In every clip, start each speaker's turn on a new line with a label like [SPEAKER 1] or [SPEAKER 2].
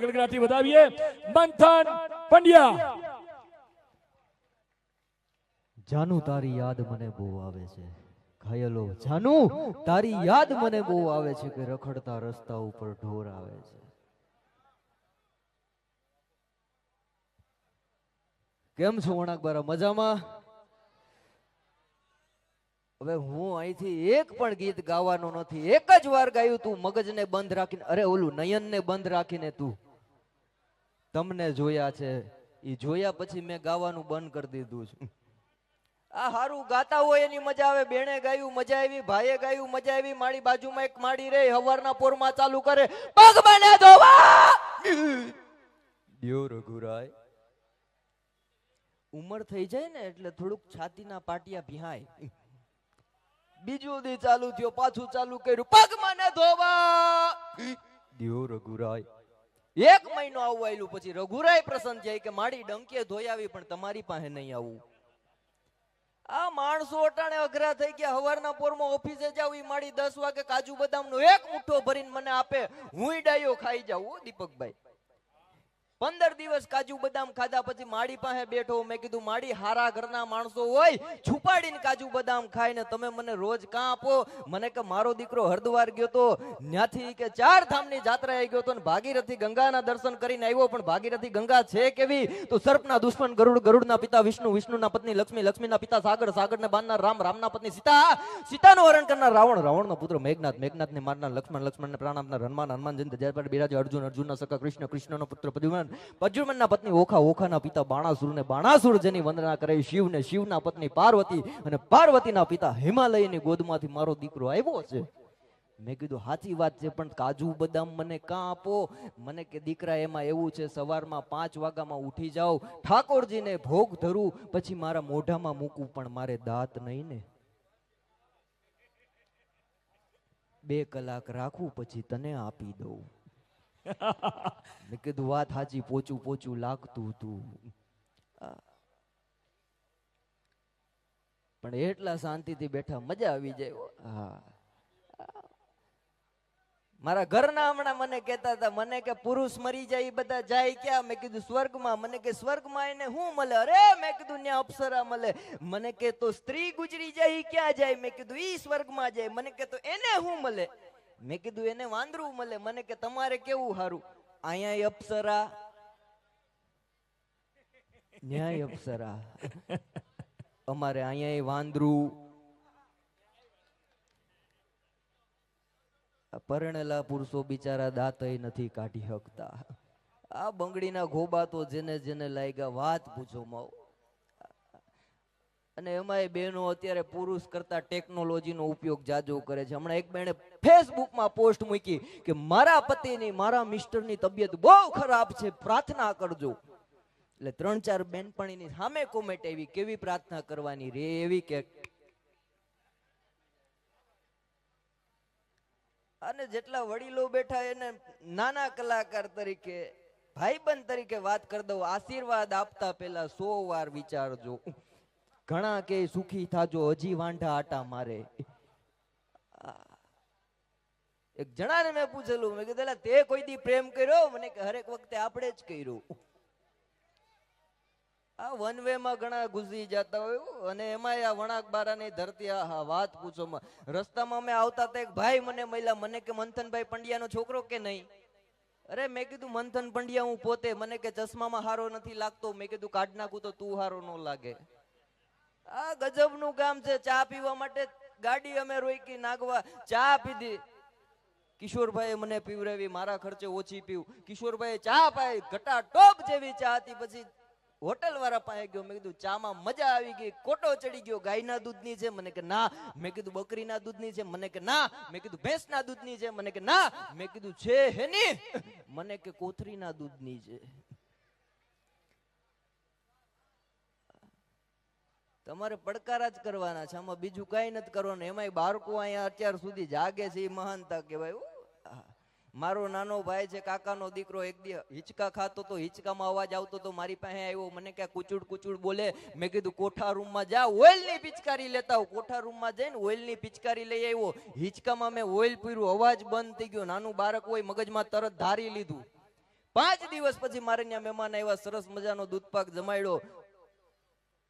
[SPEAKER 1] ગડગડાટી વધાવીએ. મંથન પંડ્યા.
[SPEAKER 2] જાનુ, તારી યાદ મને બહુ આવે છે. ઘાયલો, જાનુ, તારી યાદ મને બહુ આવે છે કે રખડતા રસ્તા ઉપર ઢોર આવે છે. કેમ છો વણાકબારા? મજામાં? હવે હું અહીંથી એક પણ ગીત ગાવાનું નથી. એક જ વાર ગાયું તું, મગજને બંધ રાખીને. અરે ઓલું નયનને બંધ રાખીને તું. તમને જોયા છે. એ જોયા પછી મેં ગાવાનું બંધ કરી દીધું છે. આ હારું ગાતા હોય એની મજા આવે. બેણે ગાયું, મજા આવી. ભાઈએ ગાયું, મજા આવી. મારી બાજુમાં એક માડી રે હવારના પોરમાં ચાલુ કરે. પગ મને ધોવા દિયો રઘુરાય. ઉંમર થઈ જાય ને એટલે થોડુંક છાતીના પાટિયા ભિહાય. બીજું દી ચાલુ થયો પાછું ચાલુ કર્યું. પગ મને ધોવા. દિયો રઘુરાય. એક મહિનો આવું આવેલું પછી રઘુરાય પ્રસન્ન જાય કે માડી ડંકે ધોઈ આવી પણ તમારી પાસે નહીં આવું. આ માણસો અટાણે અઘરા થઈ ગયા. હવારના પોરમાં ઓફિસે જાવ ઈ માડી દસ વાગે કાજુ બદામ નો એક મુઠ્ઠો ભરીને મને આપે. હું ડાયો ખાઈ જાઉં દીપકભાઈ. પંદર દિવસ કાજુ બદામ ખાધા પછી માડી પાસે બેઠો, મેં કીધું, માડી, હારા ઘરના માણસો હોય, છુપાડીને કાજુ બદામ ખાય ને તમે મને રોજ કાં આપો? મને કે, મારો દીકરો હરદ્વાર ગયો તો, ન્યાથી કે ચાર ધામની જાત્રાએ ગયો તો ને ભાગીરથી ગંગાના દર્શન કરીને આવ્યો, પણ ભાગીરથી ગંગા છે કેવી? તો સર્પના દુશ્મન ગરુડ ગરુડના પિતા વિષ્ણુ, વિષ્ણુના પત્ની લક્ષ્મી, લક્ષ્મીના પિતા સાગર, સાગરને બાંધનાર રામ, રામના પત્ની સીતા, સીતાનું હરણ કરનાર રાવણ, રાવણનો પુત્ર મેઘનાથ, મેઘનાથને મારનાર લક્ષ્મણ, લક્ષ્મણને પ્રાણ આપનાર હનુમાન હનુમાન જયંત, જયપાલ બિરાજ અર્જુન, અર્જુનના સખા કૃષ્ણ, કૃષ્ણનો પુત્ર પ્રદ્યુમન પ્રદ્યુમનના પત્ની ઓખા ઓખાના પિતા બાણાસુરને બાણાસુર જેની વંદના કરે શિવને શિવના પત્ની પાર્વતી અને પાર્વતીના પિતા હિમાલયની ગોદમાંથી મારો દીકરો આવ્યો છે. મેં કીધું સાચી વાત છે, પણ કાજુ બદામ મને કાં આપો? મને કે દીકરા એમાં એવું છે, સવારમાં પાંચ વાગ્યામાં ઉઠી જાઓ, ઠાકોરજીને ભોગ ધરું, પછી મારા મોઢામાં મૂકું, પણ મારે દાંત નહીં ને. બે કલાક રાખું, પછી તને આપી દઉં. મેં કીધું વાત સાચી પોચું પોચું લાગતું હતું પણ એટલા શાંતિથી બેઠા મજા આવી જાય હા. મારા ઘરના હમણાં મને કહેતા હતા મને કે પુરુષ મરી જાય એ બધા જાય ક્યાં? મેં કીધું સ્વર્ગમાં. મને કે સ્વર્ગમાં એને શું મળે? અરે! મેં કીધું ત્યાં અપ્સરા મળે. મને કે તો સ્ત્રી ગુજરી જાય ક્યાં જાય? મેં કીધું ઈ સ્વર્ગમાં જાય. મને કે તો એને શું મળે? મેં કીધું, એને વાંદરું મળે. મને કે, તમારે કેવું સારું અહીંયા અપ્સરા. ન્યાય અપ્સરા. અમારે અહીંયા વાંદરું. પરણેલા પુરુષો બિચારા દાંતય નથી કાઢી શકતા. આ બંગડીના ઘોબા તો જેને જેને લાગ્યા વાત પૂછો માવ અને એમાં બહેનો અત્યારે પુરુષ કરતા ટેકનોલોજીનો ઉપયોગ જાજો કરે છે. હમણાં એક બહેને ફેસબુકમાં પોસ્ટ મૂકી કે મારા પતિની, મારા મિસ્ટરની તબિયત બહુ ખરાબ છે, પ્રાર્થના કરજો. એટલે ત્રણ ચાર બેનપણીની સામે કોમેન્ટ આવી, કેવી પ્રાર્થના કરવાની રે? એવી કે, અને જેટલા વડીલો બેઠા એને નાના કલાકાર તરીકે, ભાઈબંધ તરીકે વાત કરી દઉં, આશીર્વાદ આપતા પહેલા સો વાર વિચારજો. ઘણા કે સુખી થાજો, હજી વાંઢા આટા મારે. એક જણાને મેં પૂછેલું, મેં કીધું તે કોઈ દી પ્રેમ કર્યો? મને કે, હરેક વખતે આપણે જ કર્યું. આ વન વે માં ઘણા ગુજરી જતા હોય અને એમાં આ વણાક બારાની ધરતી, આ વાત પૂછો રસ્તામાં અમે આવતા હતા, એક ભાઈ મને મળ્યા, મને કે, મંથનભાઈ પંડ્યાનો છોકરો કે નહીં? અરે, મેં કીધું, મંથન પંડ્યા હું પોતે. મને કે, ચશ્મામાં હારો નથી લાગતો. મેં કીધું, કાઢ નાખું તો તું હારો ન લાગે. આ ગજબનું કામ છે, ચા પીવા માટે ગાડી અમે રોકી નાગવા, ચા પીધી. કિશોરભાઈ મને પીવરાવી, મારા ખર્ચે ઓછી પીવું. કિશોરભાઈ ચા પાઈ, ઘટા ટોપ જેવી ચા હતી. પછી હોટલ વાળા પાસે ગયો, મેં કીધું, ચામાં મજા આવી ગઈ કોટો ચડી ગયો, ગાયના દૂધની છે. મને કે, ના. મેં કીધું, બકરીના દૂધની છે. મને કે, ના. મેં કીધું, ભેંસના દૂધની છે. મને કે, ના. મેં કીધું, છે હેની મને કે, કોથરીના દૂધની છે. તમારે પડકારા જ કરવાના છે. આમાં બીજું કઈ નથી કરવાનું. એમાંય બાળકો અહીંયા અત્યાર સુધી જાગે છે, એ મહાનતા કહેવાય. મારો નાનો ભાઈ છે, કાકાનો દીકરો એક દી હિંચકા ખાતો તો હિંચકામાં અવાજ આવતો તો મારી પાસે આવ્યો. મને કે કુચુડ કુચુડ બોલે. મેં કીધું, કોઠા રૂમમાં જા, ઓઇલની પિચકારી લેતા આવ. કોઠા રૂમમાં જઈને ઓઇલની પિચકારી લઈ આવ્યો. હિંચકામાં મેં ઓઇલ પીર્યું. અવાજ બંધ થઈ ગયો. નાનું બાળક હોય, મગજમાં તરત ધારી લીધું. પાંચ દિવસ પછી મારે ત્યાં મહેમાન આવ્યા. સરસ મજાનો દૂધપાક જમાડ્યો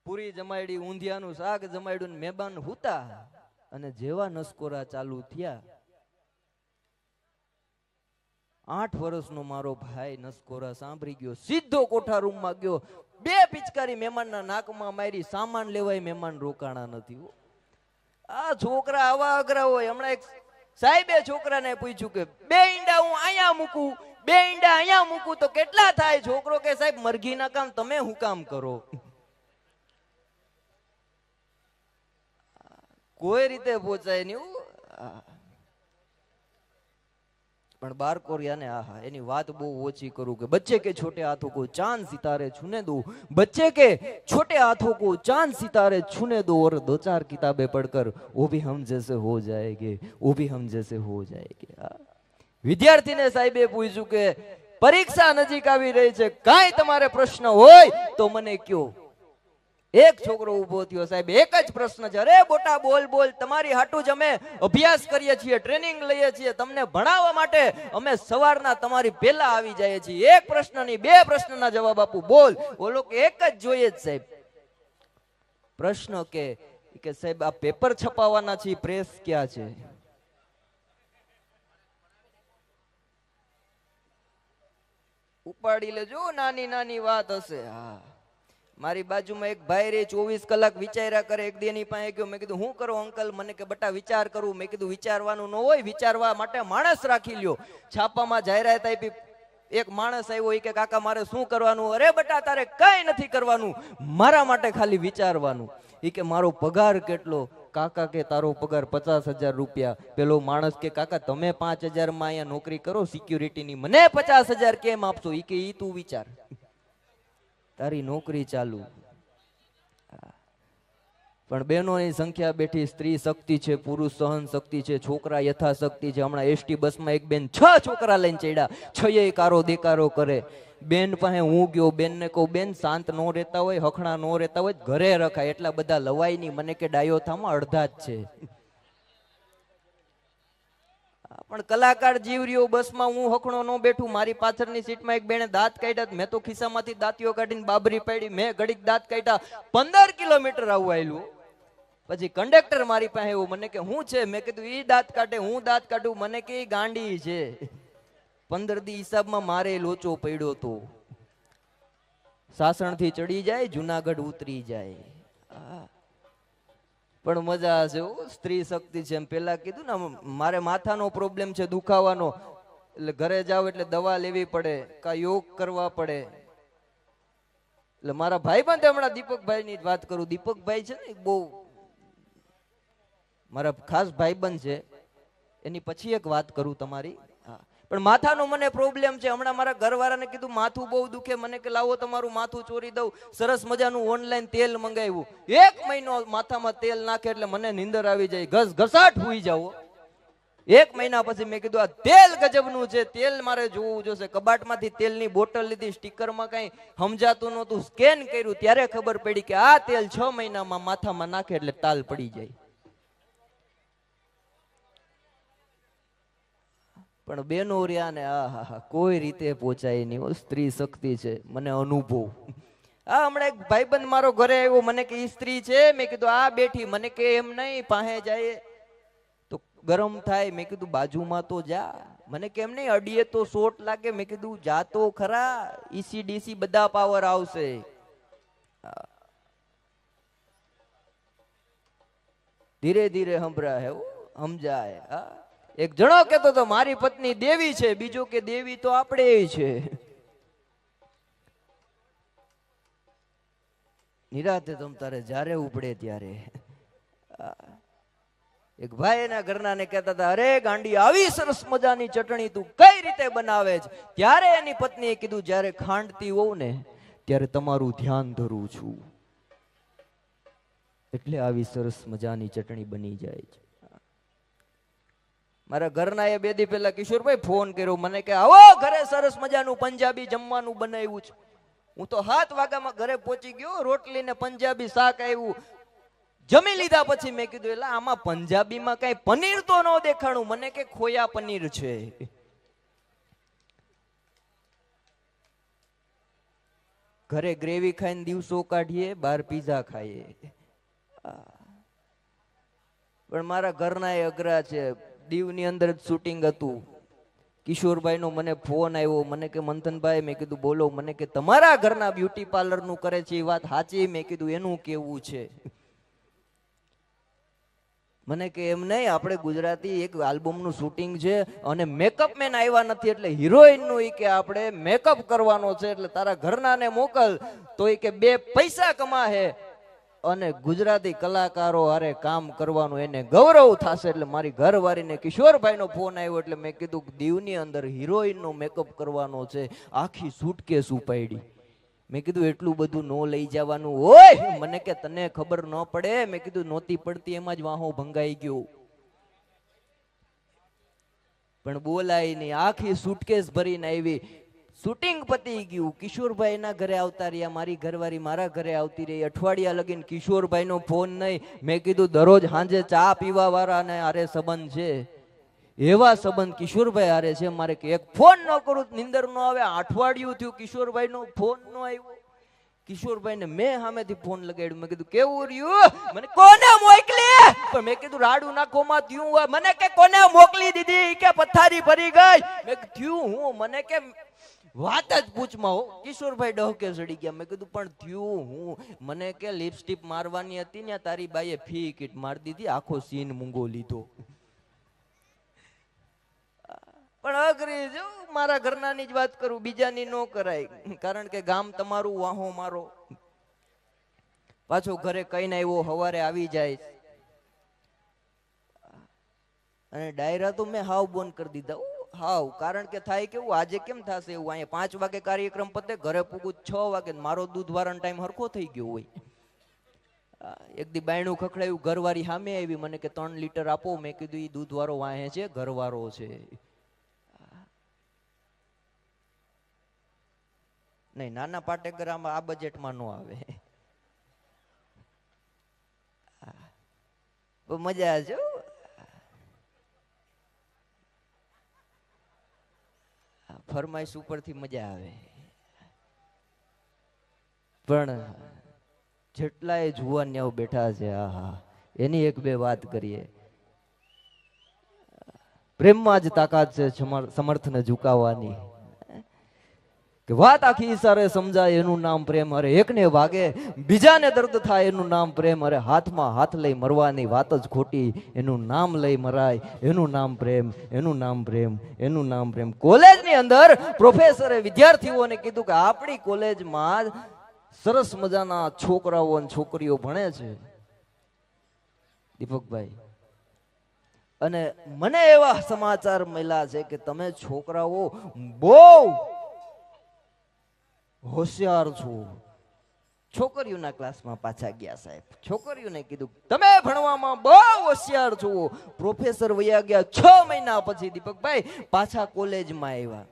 [SPEAKER 2] પૂરી જમાડી ઊંધિયાનું શાક જમાડ્યું મેબાન હુતા અને જેવા નસકોરા ચાલુ થયા. આઠ વર્ષનો મારો ભાઈ નસકોરા સાંભળી ગયો, સીધો કોઠા રૂમમાં ગયો. બે પિચકારી મહેમાનના નાકમાં મારી, સામાન લેવાય મહેમાન રોકાણા નથી. આ છોકરા આવા અઘરા હોય. હમણાં એક સાહેબે છોકરાને પૂછ્યું કે, બે ઈંડા હું અહીંયા મૂકું? બે ઈંડા અહીંયા મૂકું? તો કેટલા થાય? છોકરો કે, સાહેબ, મરઘીના કામ તમે હું કામ કરો? કોઈ રીતે પહોંચાય નહીં પણ બાર કોરિયાને, આહા, એની વાત બહુ ઓછી કરું કે બચ્ચે કે છોટે હાથો કો ચાંદ સિતારે છૂને દો. બચ્ચે કે છોટે હાથો કો ચાંદ સિતારે છૂને દો ઓર દો ચાર કિતાબે પડકર વો ભી હમ જૈસે હો જાયેગે વો ભી હમ જૈસે હો જાયેગે વિદ્યાર્થીને સાહેબે પૂછ્યું કે, પરીક્ષા નજીક આવી રહી છે, કાઈ તમારે પ્રશ્ન હોય તો મને કયો? એક છોકરો ઊભો થયો સાહેબ, એક જ પ્રશ્ન છે. અરે બોટા બોલ બોલ, તમારી હાટું જ અમે અભ્યાસ કરીએ છીએ, ટ્રેનિંગ લઈએ છીએ, તમને ભણાવવા માટે અમે સવારના તમારી પહેલા આવી જઈએ છીએ. એક પ્રશ્ન નહીં બે પ્રશ્નના જવાબ આપું, બોલ. બોલો કે એક જ જોઈએ જ સાહેબ. પ્રશ્ન કે કે સાહેબ, આ પેપર છપાવવાના છે, પ્રેસ ક્યાં છે? ઉપાડી લેજો, નાની નાની વાત હશે. હા. મારી બાજુમાં એક ભાઈ રે ચોવીસ કલાક વિચાર્યા કરે, એક દી પાસે ગયો. મેં કીધું, હું કરો અંકલ? મને કે બટા વિચાર કરું. મેં કીધું, વિચારવાનું ન હોય, વિચારવા માટે માણસ રાખી લ્યો. છાપામાં જાહેરાત આપી, એક માણસ આવ્યો એ કે, કાકા, મારે શું કરવાનું? અરે બટા, તારે કઈ નથી કરવાનું. મારા માટે ખાલી વિચારવાનું. એ કે, મારો પગાર કેટલો? કાકા કે, તારો પગાર પચાસ હજાર રૂપિયા. પેલો માણસ કે, કાકા, તમે પાંચ હજારમાં અહીંયા નોકરી કરો, સિક્યુરિટીની મને પચાસ હજાર કેમ આપશો? એ કે, ઈ તું વિચાર. તારી નોકરી ચાલુ. પણ બહેનોની સંખ્યા બેઠી સ્ત્રી શક્તિ છે, પુરુષ સહન શક્તિ છે, છોકરા યથાશક્તિ છે. હમણાં એસટી બસમાં એક બેન છ છોકરા લઈને ચડ્યા. છ કારો દેકારો કરે. બેન પાસે હું ગયો, બેનને કહું, બેન, શાંત નો રહેતા હોય, હખણા નો રહેતા હોય, ઘરે રખાય. એટલા બધા લવાય નહીં મને કે ડાયો થામાં અડધા જ છે. પણ કલાકાર રહ્યો, બસમાં હું હખણો ન બેઠું, મારી પાછળની સીટમાં એક બેને દાંત કાઢ્યા મેં તો ખિસ્સામાંથી દાંતીઓ કાઢીને બાબરી પાડી, મેં ઘડીક દાંત કાઢ્યા, પંદર કિલોમીટર આવું આવેલું પછી કંડક્ટર મારી પાસે એવું મને કે, હું છે? મેં કીધું એ દાંત કાઢે, હું દાંત કાઢું, મને કે ગાંડી છે. પંદર દી હિસાબમાં મારે લોચો પડ્યો તો. સાસણથી ચડી જાય, જુનાગઢ ઉતરી જાય. પણ મજા છે. સ્ત્રી શક્તિ છે એમ પેલા કીધું ને મારે માથાનો પ્રોબ્લેમ છે, દુખાવાનો. એટલે ઘરે જાવ એટલે દવા લેવી પડે કા યોગ કરવા પડે. એટલે મારા ભાઈ પણ હમણાં દીપકભાઈ ની વાત કરું. દીપકભાઈ છે ને બહુ મારા ખાસ ભાઈબંધ છે. એની પછી એક વાત કરું તમારી. પણ માથાનો મને પ્રોબ્લેમ છે. હમણાં મારા ઘરવાળાને કીધું, માથું બહુ દુખે. મને કે, લાવો તમારું માથું ચોરી દઉં. સરસ મજાનું ઓનલાઈન તેલ મંગાવ્યું. એક મહિનો માથામાં તેલ નાખે એટલે મને નીંદર આવી જાય. ઘસ ઘસાટ હોઈ જાવ એક મહિના પછી મેં કીધું, આ તેલ ગજબનું છે. તેલ મારે જોવું જોશે. કબાટમાંથી તેલની બોટલ લીધી, સ્ટીકરમાં કઈ સમજાતું નહોતું. સ્કેન કર્યું, ત્યારે ખબર પડી કે આ તેલ છ મહિનામાં માથામાં નાખે એટલે તાલ પડી જાય. પણ બેનો રહ્યા ને, આ, હા કોઈ રીતે પહોંચાય નહીં. સ્ત્રી શક્તિ છે, મને અનુભવ. આ હમણાં એક ભાઈબંધ મારો ઘરે આવ્યો, મને કે સ્ત્રી છે? મેં કીધું આ બેઠી. મને કે, એમ નહીં પાસે જાય. તો ગરમ થાય, મેં કીધું, બાજુમાં તો જા. મને કેમ નહીં, અડીએ તો શોટ લાગે. મેં કીધું જા તો ખરા ઈસી ડીસી બધા પાવર આવશે. ધીરે ધીરે સંભળાય સમજાય, હા. એક જણો કેતો તો મારી પત્ની દેવી છે, બીજો કે દેવી તો આપણે છે. નિરાતે તમ તારે જ્યારે ઉપડે ત્યારે. એક ભાઈ એના ઘરના ને કહેતા હતા, અરે ગાંડી, આવી સરસ મજાની ચટણી તું કઈ રીતે બનાવે છે? ત્યારે એની પત્નીએ કીધું, જ્યારે ખાંડતી હોઉં ને, ત્યારે તમારું ધ્યાન ધરું છું. એટલે આવી સરસ મજાની ચટણી બની જાય છે. મારા ઘરના એ બે દી પહેલા કિશોરભાઈ ફોન કર્યો, મને કે, આવો, ઘરે સરસ મજાનું પંજાબી જમવાનું બનાવ્યું છે. હું તો હાથ વાગામાં ઘરે પહોંચી ગયો, રોટલી ને પંજાબી શાક આવ્યું જમી લીધા પછી મેં કીધું એટલે આમાં પંજાબીમાં કઈ પનીર તો ન દેખાણું. મને કે, ખોયા પનીર છે. ઘરે ગ્રેવી ખાઈને દિવસો કાઢીએ બહાર પીઝા ખાઈએ. પણ મારા ઘરના એ અઘરા છે. દીવની અંદર જ શૂટિંગ હતું. કિશોરભાઈનો મને ફોન આવ્યો, મને કે, મંથનભાઈ, મેં કીધું, બોલો. મને કે, તમારા ઘરના બ્યુટી પાર્લરનું કરે છે એ વાત સાચી? મેં કીધું, એનું કેવું છે? મને કે, એમ નહીં, આપણે ગુજરાતી એક આલ્બમનું શૂટિંગ છે અને મેકઅપ મેન આવ્યા નથી એટલે હિરોઈનનું એ કે આપણે મેકઅપ કરવાનો છે એટલે તારા ઘરનાને મોકલ. તો એ કે બે પૈસા કમા હે અને ગુજરાતી કલાકારો હારે કામ કરવાનું એને ગૌરવ થશે એટલે મારી ઘરવાળીને કિશોરભાઈનો ફોન આવ્યો એટલે મેં કીધું દીવની અંદર હિરોઈનનો મેકઅપ કરવાનો છે, આખી સૂટકેસ ઉપાડી. મેં કીધું, એટલું બધું નો લઈ જવાનું. હોય મને કે, તને ખબર ન પડે. મેં કીધું, નહોતી પડતી, એમાં જ વાહો ભંગાઈ ગયો. પણ બોલાય નહીં. આખી સુટકેસ ભરીને આવી. શૂટિંગ પતી ગયું. કિશોરભાઈ ના ઘરે આવતા રહ્યા. મારી ઘરવાળી મારા ઘરે આવતી રહી. અઠવાડિયા લગીને કિશોરભાઈ નો ફોન નહીં. મેં કીધું, દરરોજ સાંજે ચા પીવા વાળાને આરે સંબંધ છે. એવા સંબંધ કિશોરભાઈ હારે છે. મારે કે, એક ફોન ન કરું, નિંદર ન આવે. અઠવાડિયું થયું કિશોરભાઈ નો ફોન ન આવ્યો. કિશોરભાઈ ને મેં સામેથી ફોન લગાડ્યો. મેં કીધું, કેવું રહ્યું? મને કોને મોકલી? પણ મેં કીધું, રાડુ નાખો માં થયું હોય. મને કે, કોને મોકલી દીધી? કે પથારી ભરી ગઈ. મેં થયું હું. મને કે વાત જ પૂછમાં હો. કિશોરભાઈ ડહકે સડી ગયા. મેં કીધું, પણ થયું હું? મને કે લિપસ્ટિક મારવાની હતી ને, તારી બાઈએ ફી કીટ મારી દીધી, આખો સીન મૂંગો લીધો. પણ અઘરી જો મારા ઘરનાની જ વાત કરું, બીજાની નો કરાય. કારણ કે ગામ તમારું, વાહો મારો. પાછો ઘરે કઈ ના એવો હવારે આવી જાય. અને ડાયરા તો મેં હાવ બોન કરી દીધા. હાવ કારણ કે થાય કેવું, આજે કેમ થશે એવું? અહીંયા પાંચ વાગે કાર્યક્રમ પતે, ઘરે પૂગું છ વાગે મારો દૂધ વારણ ટાઈમ હરખો થઈ ગયો હોય. એક દી બાયણું ખખડાયું, ઘરવાળી સામે આવી, મને કે ત્રણ લીટર આપો, મેં કીધું એ દૂધ વાળો વાહે છે, ઘરવાળો છે. નહીં, નાના પાટેકર આમાં આ બજેટમાં નો આવે. મજા છે હો. આ ફરમાઈશ ઉપરથી મજા આવે. પણ જેટલાય ન્યાવ બેઠા છે, આહા, એની એક બે વાત કરીએ. પ્રેમમાં જ તાકાત છે સમર્થને ઝુકાવવાની. વાત આખી ઈશારે સમજાય, એનું નામ પ્રેમ અરે એકને વાગે, બીજાને દર્દ થાય, એનું નામ પ્રેમ અરે હાથમાં હાથ લઈ મરવાની વાત જ ખોટી, એનું નામ લઈ મરાય, એનું નામ પ્રેમ, એનું નામ પ્રેમ, એનું નામ પ્રેમ. કોલેજની અંદર પ્રોફેસરે વિદ્યાર્થીઓને કીધું કે આપણી કોલેજમાં સરસ મજાના છોકરાઓ અને છોકરીઓ ભણે છે. દીપકભાઈ, અને મને એવા સમાચાર મળ્યા છે કે તમે છોકરાઓ બહુ હોશિયાર છું. છોકરીઓના ક્લાસમાં પાછા ગયા સાહેબ. છોકરીઓને કીધું, તમે ભણવામાં બહુ હોશિયાર છો. પ્રોફેસર વયા ગયા છ મહિના પછી દીપકભાઈ પાછા કોલેજમાં આવ્યા.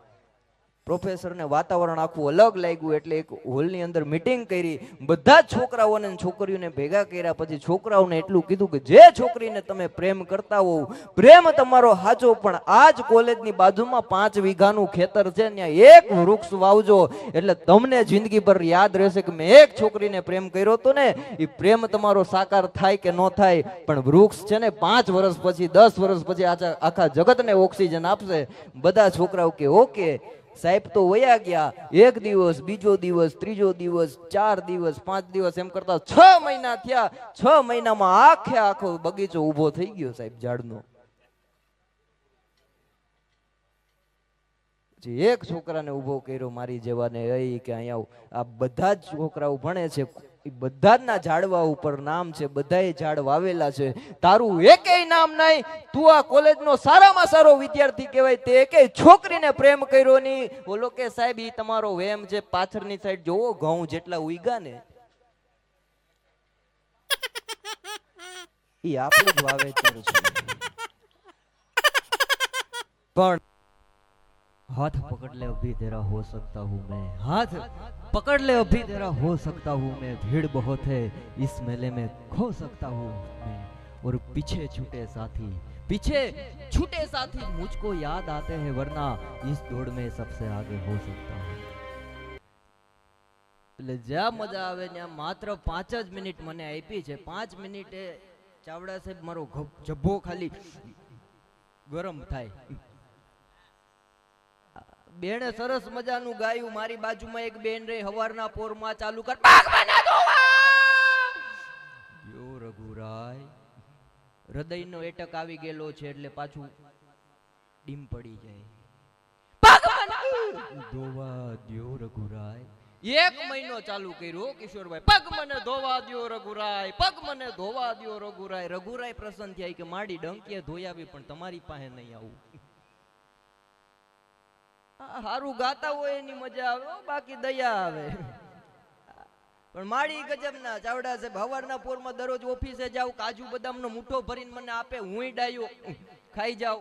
[SPEAKER 2] પ્રોફેસરને વાતાવરણ આખું અલગ લાગ્યું એટલે એક હોલની અંદર મિટિંગ કરી. બધા જ છોકરાઓને છોકરીઓને ભેગા કર્યા. પછી છોકરાઓને એટલું કીધું કે જે છોકરીને તમે પ્રેમ કરતા હોવ, પ્રેમ તમારો હાચો પણ આ જ કોલેજની બાજુમાં પાંચ વીઘાનું ખેતર છે, ત્યાં એક વૃક્ષ વાવજો. એટલે તમને જિંદગીભર યાદ રહેશે કે મેં એક છોકરીને પ્રેમ કર્યો હતો ને એ પ્રેમ તમારો સાકાર થાય કે ન થાય, પણ વૃક્ષ છે ને પાંચ વર્ષ પછી, દસ વર્ષ પછી આખા જગતને ઓક્સિજન આપશે. બધા છોકરાઓ કે, ઓકે સાહેબ તો વયા ગયા. એક દિવસ, બીજો દિવસ, ત્રીજો દિવસ, ચાર દિવસ, પાંચ દિવસ એમ કરતા છ મહિના થયા. છ મહિનામાં આખે આખો બગીચો ઊભો થઈ ગયો સાહેબ ઝાડનો. એક છોકરાને ઊભો કર્યો મારી જેવાને, એ કે અહીંયા આ બધા જ છોકરાઓ ભણે છે. એ બધાના ઝાડવા ઉપર નામ છે, બધાએ ઝાડ વાવેલા છે. તારું એકેય નામ નહીં. તું આ કોલેજનો સારામાં સારો વિદ્યાર્થી કહેવાય. તે એકેય છોકરીને પ્રેમ કર્યો નહીં. બોલો કે સાહેબ એ તમારો વેમ છે, પાછળની સાઈડ જોવો, ઘઉં જેટલા ઉઈગા ને. એ આપણું જ વાવેતર છે. પણ હાથ પકડ લે અભી તેરા હો સકતા હું મેં. હાથ पकड़ ले अभी तेरा हो सकता हूँ मैं भीड़ बहुत है इस मेले में खो सकता हूँ मैं और पीछे छूटे साथी पीछे छूटे साथी मुझको याद आते हैं वरना इस दौड़ में सबसे आगे हो सकता हूँ એટલે જ્યાં મજા આવે ત્યાં માત્ર પાંચ જ મિનિટ મને આપી છે પાંચ મિનિટે ચાવડા સાહેબ મારો ગભ- જભ્ભો ખાલી ગરમ થાય બેને સરસ મજાનું ગાયું મારી બાજુમાં એક બેન રે હવારના પોરમાં ચાલુ કર. યો રઘુરાય. હૃદયનો એટક આવી ગયેલો છે એટલે પાછું ડીમ પડી જાય. ધોવા દ્યો રઘુરાય. એક મહિનો ચાલુ કર્યો કિશોરભાઈ. પગ મને ધોવા દ્યો રઘુરાય પગ મને ધોવા દ્યો રઘુરાય. રઘુરાય પ્રસન્ન થયા કે માડી ડંકીએ ધોઈ આવી પણ તમારી પાસે નહીં આવું. હારું ગાતા હોય એની મજા આવે બાકી દયા આવે. પણ માડી ગજબના ચાવડા સાહેબ, હવારના પોરમાં દરરોજ ઓફિસે જાવ કાજુ બદામનો મુઠો ભરીને મને આપે હું ડાયો, ખાઈ જાવ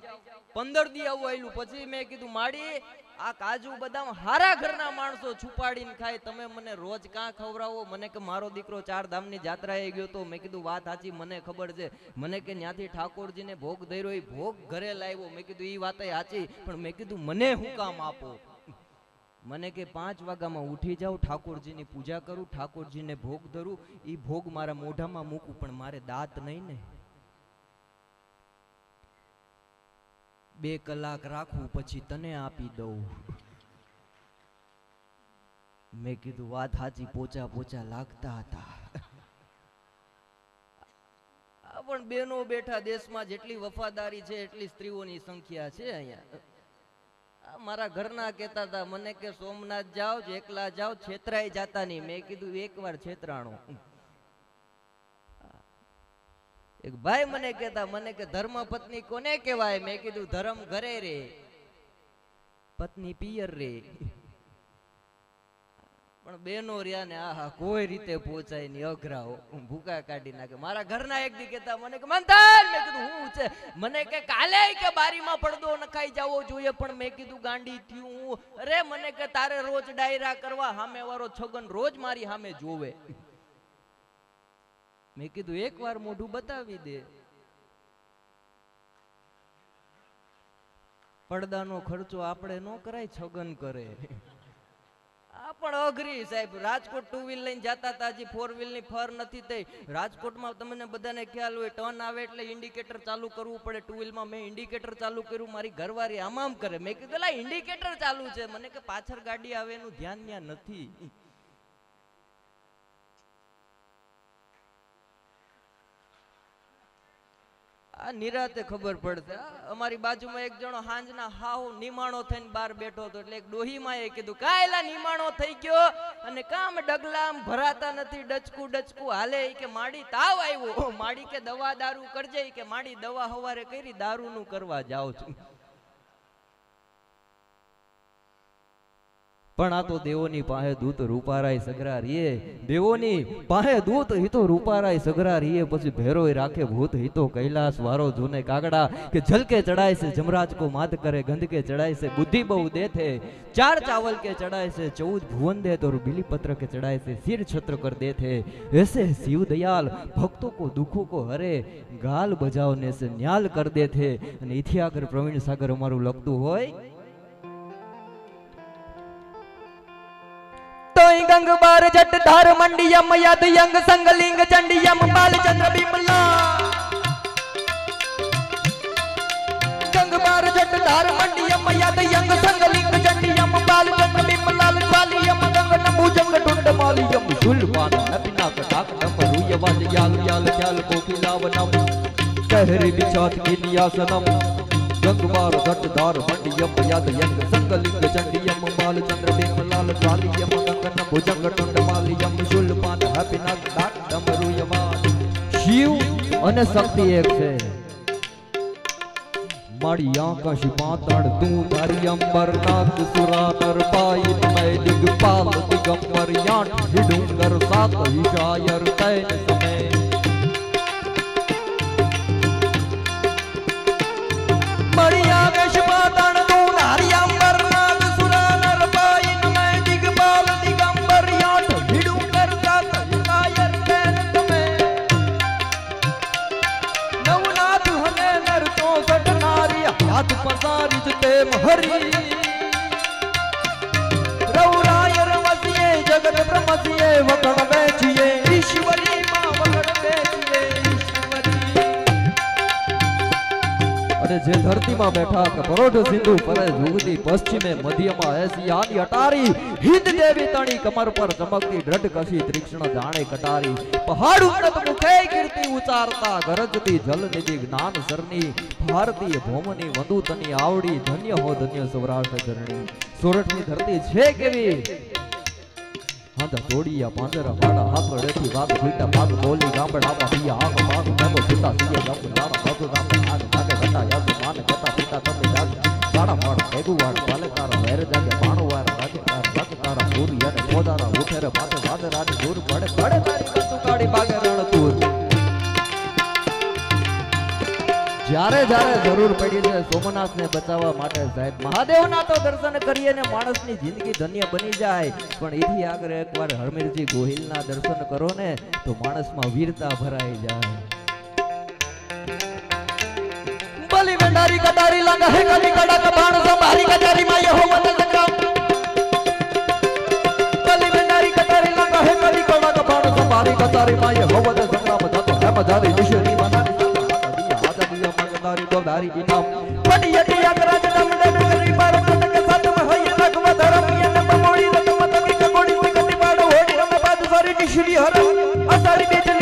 [SPEAKER 2] પંદર દી આવું આયલું, પછી મેં કીધું માડી આ કાજુ બદામ હારા ઘરના માણસો છુપાડીને ખાય. તમે મને રોજ કાં ખવડાવો? મને કે મારો દીકરો ચાર ધામની જાત્રાએ ગયો તો મેં કીધું વાત સાચી, મને ખબર છે. મને કે ત્યાંથી ઠાકોરજીને ભોગ ધર્યો એ ભોગ ઘરે લાવ્યો. મેં કીધું એ વાત સાચી, પણ મેં કીધું, મને હું કામ આપો? મને કે, પાંચ વાગ્યામાં ઉઠી જાઉં ઠાકોરજીની પૂજા કરું, ઠાકોરજીને ભોગ ધરું. એ ભોગ મારા મોઢામાં મૂકું, પણ મારે દાંત નહીં ને. બે કલાક રાખું, પછી તને આપી દઉં. મેં કીધું, વાત સાચી, પોચા પોચા લાગતા હતા. પણ બેનો બેઠા દેશમાં જેટલી વફાદારી છે, એટલી સ્ત્રીઓની સંખ્યા છે અહીંયા. મારા ઘરના કહેતા હતા, મને કે સોમનાથ જાઓ એકલા જાઓ છેતરાય જાતા નહીં. મેં કીધું, એકવાર છેતરાણો. એક ભાઈ મને કહેતા, મને કે ધર્મ પત્ની કોને કહેવાય? મેં કીધું, ધર્મ ઘરે રે, પત્ની પિયર રે. પણ બેનો રહ્યા ને, આહા, કોઈ રીતે પહોંચાયની અઘરાઓ. ભૂકા કાઢી નાખે મારા ઘરના એક દી કહેતા, મને કે, મંથન! મેં કીધું, હું છે. મને કે, કાલે કે બારીમાં પડદો નખાઈ જવો જોઈએ. પણ મેં કીધું, ગાંડી થયું અરે, મને કે, તારે રોજ ડાયરા કરવા સામે વાળો છગન રોજ મારી સામે જોવે. મેં કીધું, એકવાર મોઢું બતાવી દે. પડદાનો ખર્ચો આપણે ન કરાય, છગન કરે. આ પણ અઘરી, સાહેબ. રાજકોટ ટુ વ્હીલ લઈને જતા હતા, હજી ફોર વ્હીલની ફર નથી થઈ. રાજકોટમાં તમને બધાને ખ્યાલ હોય, ટર્ન આવે એટલે ઇન્ડિકેટર ચાલુ કરવું પડે. ટુ વ્હીલમાં મેં ઇન્ડિકેટર ચાલુ કર્યું, મારી ઘરવાળી આમ આમ કરે. મેં કીધું ઇન્ડિકેટર ચાલુ છે. મને કે, પાછળ ગાડી આવે એનું ધ્યાન ત્યાં નથી. આ નિરાતે ખબર પડશે અમારી બાજુમાં એક જણો હાંજના હાવ નિમાણો થઈને બહાર બેઠો હતો, એટલે એક ડોહીમાં એ કીધું, કાયલા નિમાણો થઈ ગયો અને કામ ડગલામ ભરાતા નથી, ડચકું ડચકું. હાલે કે, માડી તાવ આવ્યો. માડી કે દવા દારૂ કરજે. કે, માડી દવા હવારે કરી, દારૂનું કરવા જાઉં છું. પણ આ તો દેવોની પાસે દૂત રૂપારાય સગરા રીએ. દેવોની પાસે દૂત હિતો રૂપારાય સગરા રીએ. પછી ભેરોય રાખે ભૂત હિતો કૈલાસ વારો જૂને કાગડા કે જલકે ચડાય છે, જમરાજ કો માત કરે ગંધ ચડાય છે, બુદ્ધિ બહુ દે થે ચાર ચાવલ કે ચડાય છે, ચૌદ ભુવન દે તો બિલીપત્ર કે ચડાય છે, શિર છત્ર કર દે થે એસે શિવ દયાલ, ભક્તો કો દુખો કો હરે. ગાલ બજાવને ન્યાલ કર દે થે અને ઇથિયાગર પ્રવીણ સાગર અમારું લખતું હોય तोई गंग बार जट धार मंडियम, याद यंग संगलिंग चंडियम बाल चंद्र बिमला। गंग बार जट धार मंडियम, याद यंग संगलिंग चंडियम बाल चंद्र बिमला बालियम गंग नमू जंग टुंड मालियम। सुलमान नपिना कटाक नमरु यवाल याल याल याल कोकिलावनम कहरे बिछात के नियासनम गंग बार जट धार मंडियम, याद यंग संगलिंग चंडियम बाल चंद्र बिमला बालियम ટુંડ માલિયમ શુલમાન નપિના કટાક ડમરુય વાજ શિવ અને શક્તિ એક છે। મારી આકાશ પાતળ તું તારી અંબર નાથ સુરા નર પાઈ મય દિગપાલ દિગંબર યાટ હિડુંગર સાત હિશાયર તૈન સમય હરી રૌરાય રમસીએ જગત બ્રહ્મસીએ વખણ જે ધરતીમાં બેઠા કે પરોઢ સિંધુ પરે જુગતી પશ્ચિમે, મધ્યમાં, એશિયાની અટારી હિન્દ દેવી તણી કમર પર ચમકતી દ્રઢ કશી તીક્ષ્ણ જાણે કટારી. પહાડ ઉન્નત મુખે કીર્તિ ઉચારતા, ગરજતી જલ નિધિ જ્ઞાન સરની ભારતીય ભૌમની વંદુતની આવડી, ધન્ય હો ધન્ય સૌરાષ્ટ્ર ધરણી સોરઠની ધરતી છે કેવી? હાંધા તોડિયા, પાંજરા, વાડા, હાથ રેથી વાગ ભીટા પાગ બોલી ગામડા માં પિયા આગ માગ મેમો પિતા સિયા ગામ નાના બાબુ ગામ આગ ભાગે ગટા યાસુ માને ગટા પિતા તમે જાગ વાડા વાડ ભેગુ વાડ પાલકાર વેર જાગે પાણો વાર રાગે કાર રગ તારા પૂરી અને પોદારા ઉઠેરે માથે વાદરાની દૂર પડે પડે તારી કંતુ કાળી બાગે રણતુર જ્યારે જ્યારે જરૂર પડી છે, સોમનાથને બચાવવા માટે સાહેબ, મહાદેવના તો દર્શન કરીએ ને માણસની જિંદગી ધન્ય બની જાય. પણ એથી આગળ એકવાર હરમીરજી ગોહિલના દર્શન કરો ને, તો માણસમાં વીરતા ભરાઈ જાય. બલી વેંડારી કટારી લંગ હે કલી કડક બાણ સંભારી કટારી માં યહો મત સંગ્રામ બલી વેંડારી કટારી લંગ હે કલી કડક બાણ સંભારી કટારી માં યહો મત સંગ્રામ થતો હે મધારી નિશરી બનારી આદિયા મગદારી દોડારી ઇનામ પડી હતી અગરાજ દમ દમ કરી બાર મત કે સાત મહય લગવ ધરમ યન બમોળી રત મત કે કગોડી સિકટી પાડો હોડી રમ બાદ સારી નિશરી હર અસારી બેજલી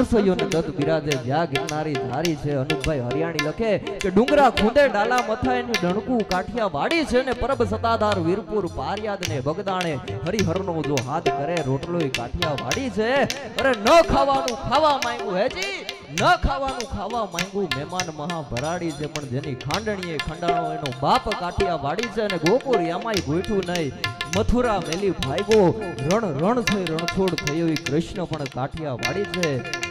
[SPEAKER 2] નરસૈયોને દત્ત બિરાજે, જ્યાં ગિરનારી ધારી છે. અનુપભાઈ હરિયાણી લખે કે ડુંગરા ખૂંદે ડાલા મથાયનું ડણકું કાઠિયા વાડી છે ને પરબ સતાધાર વીરપુર પારિયાદ ને બગદાણે. હરિહરનો જો હાથ કરે, રોટલોય કાઠિયા વાડી છે. અરે ન ખાવાનું ખાવા માંગ્યું હેજી, ન ખાવાનું ખાવા માંગ્યું મહેમાન મહા ભરાડી છે, પણ જેની ખાંડણીએ ખંડાણો એનો બાપ કાઠિયા વાડી છે અને ગોકુર એમાંય ગોઠું નહીં. મથુરા મેલી ભાઈગો રણ રણ થઈ રણછોડ થયો કૃષ્ણ પણ કાઠિયા વાડી છે.